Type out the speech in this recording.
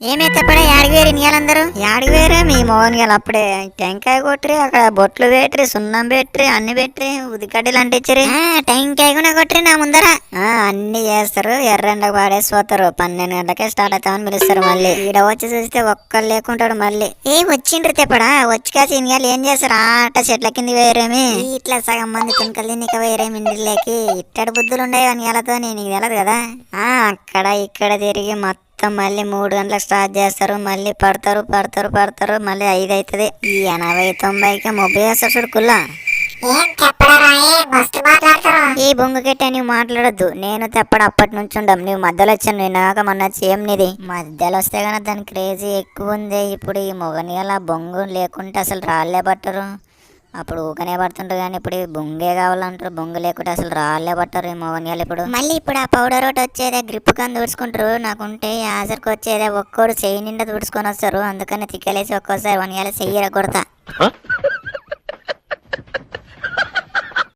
ఏమైతే పడే యాడికి వేరు ఇయ్యాలందరూ యాడికి వేరే మీ మోహన్ గారు అప్పుడే టెంకాయ కొట్టిరి అక్కడ బొట్లు పెట్టిరి సున్నం పెట్టిరి అన్ని పెట్టిరి ఉదికడ్డలు అంటించిరి టెంకాయ కూడా కొట్టిరి నా ముందర. ఆ, అన్ని చేస్తారు ఎర్రెండకు పాడేసి పోతారు పన్నెండు గంటలకే స్టార్ట్ అవుతామని పిలుస్తారు మళ్ళీ. ఈడ వచ్చి చూస్తే ఒక్కరు లేకుంటాడు మళ్ళీ. ఏ వచ్చిండ్రి తెప్పడా? వచ్చి కాసి ఇన్యాలు ఏం చేస్తారు? ఆట చెట్ల కింద వేరేమి ఇట్లా సగం మంది తునకలు తినిక వేరేమి ఇంటిలోకి? ఇట్టడి బుద్ధులు ఉండేవి అనియాలతో నీకు తెలియదు కదా? ఆ అక్కడ ఇక్కడ తిరిగి మొత్తం మళ్ళీ మూడు గంటలకు స్టార్ట్ చేస్తారు మళ్ళీ పడతారు పడతారు పడతారు మళ్ళీ ఐదు అవుతుంది ఈ ఎనభై తొంభైకి ముప్పై వేస్తారు చూడు కుల్లా. ఈ బొంగుకెట్టే నువ్వు మాట్లాడొద్దు. నేను తెప్పడు అప్పటి నుంచి ఉండం. నువ్వు మధ్యలో వచ్చాను నేను నాక మొన్న ఏం నీది. మధ్యలో వస్తే గన దాని క్రేజీ ఎక్కువ ఉంది. ఇప్పుడు ఈ మొగని అలా బొంగు లేకుంటే అసలు రాళ్ళే పట్టరు. అప్పుడు ఊకనే పడుతుంటారు కానీ ఇప్పుడు బొంగే కావాలంటారు. బొంగు లేకుంటే అసలు రాళ్ళే పట్టరు ఈ మొగనియాలు ఇప్పుడు. మళ్ళీ ఇప్పుడు ఆ పౌడర్ ఒకటి వచ్చేదే గ్రిప్ కని తుడుచుకుంటారు. నాకుంటే ఆసరికి వచ్చేదే ఒక్కోడు చెయ్యి నిండా తుడుచుకొని వస్తారు. అందుకని తిక్కలేసి ఒక్కోసారి వనియాలు చెయ్యి కొడతా